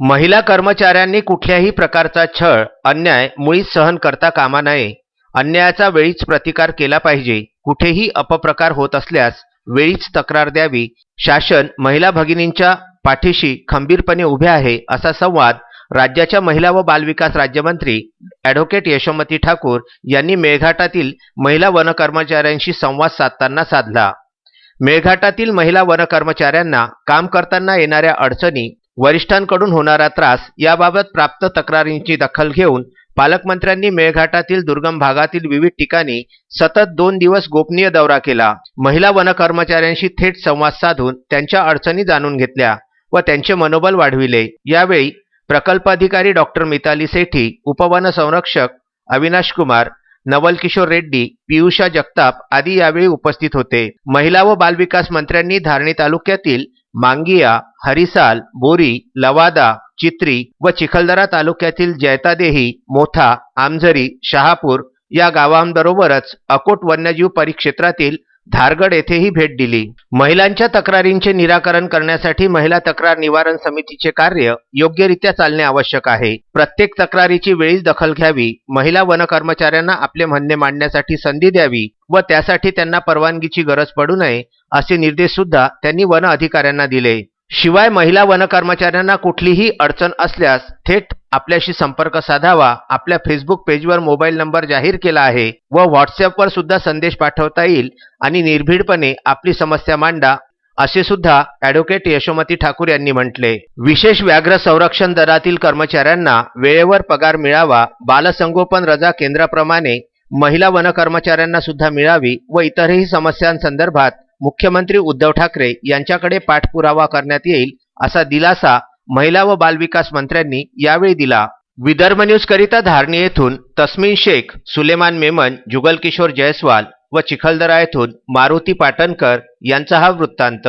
महिला कर्मचाऱ्यांनी कुठल्याही प्रकारचा छळ अन्याय मुळीच सहन करता कामा नये. अन्यायाचा वेळीच प्रतिकार केला पाहिजे. कुठेही अपप्रकार होत असल्यास वेळीच तक्रार द्यावी. शासन महिला भगिनींच्या पाठीशी खंबीरपणे उभे आहे असा संवाद राज्याच्या महिला व बालविकास राज्यमंत्री ॲडव्होकेट यशोमती ठाकूर यांनी मेळघाटातील महिला वनकर्मचाऱ्यांशी संवाद साधताना साधला. मेळघाटातील महिला वनकर्मचाऱ्यांना काम करताना येणाऱ्या अडचणी वरिष्ठांकडून होणारा त्रास याबाबत प्राप्त तक्रारींची दखल घेऊन पालकमंत्र्यांनी मेळघाटातील दुर्गम भागातील विविध ठिकाणी सतत दोन दिवस गोपनीय दौरा केला. महिला वन कर्मचाऱ्यांशी थेट संवाद साधून त्यांच्या अडचणी जाणून घेतल्या व त्यांचे मनोबल वाढविले. यावेळी प्रकल्प अधिकारी डॉक्टर मिताली सेठी उपवन संरक्षक अविनाश कुमार नवल किशोर रेड्डी पियुषा जगताप आदी यावेळी उपस्थित होते. महिला व बालविकास मंत्र्यांनी धारणी तालुक्यातील मांगिया हरिसाल बोरी लवादा चित्री व चिखलदरा तालुक्यातील जैतादेही मोथा आमझरी शहापूर या गावांबरोबरच अकोट वन्यजीव परिक्षेत्रातील धारगड येथेही भेट दिली. महिलांच्या तक्रारींचे निराकरण करण्यासाठी महिला तक्रार निवारण समितीचे कार्य योग्यरित्या चालणे आवश्यक आहे. प्रत्येक तक्रारीची वेळीच दखल घ्यावी महिला वन कर्मचाऱ्यांना आपले म्हणणे मांडण्यासाठी संधी द्यावी व त्यासाठी त्यांना परवानगीची गरज पडू नये असे निर्देश सुद्धा त्यांनी वन अधिकाऱ्यांना दिले. शिवाय महिला वन कर्मचाऱ्यांना कुठलीही अडचण असल्यास थेट आपल्याशी संपर्क साधावा. आपल्या फेसबुक पेजवर मोबाईल नंबर जाहीर केला आहे व व्हॉट्सअपवर सुद्धा संदेश पाठवता येईल आणि निर्भीडपणे आपली समस्या मांडा असे सुद्धा ॲडव्होकेट यशोमती ठाकूर यांनी म्हटले. विशेष व्याघ्र संरक्षण दलातील कर्मचाऱ्यांना वेळेवर पगार मिळावा बालसंगोपन रजा केंद्राप्रमाणे महिला वन कर्मचाऱ्यांना सुद्धा मिळावी व इतरही समस्यांसंदर्भात मुख्यमंत्री उद्धव ठाकरे यांच्याकडे पाठपुरावा करण्यात येईल असा दिलासा महिला व बालविकास मंत्र्यांनी यावेळी दिला. विदर्भ न्यूज करिता धारणी येथून तस्मिन शेख सुलेमान मेमन जुगल किशोर जयस्वाल व चिखलदरा येथून मारुती पाटणकर यांचा हा वृत्तांत.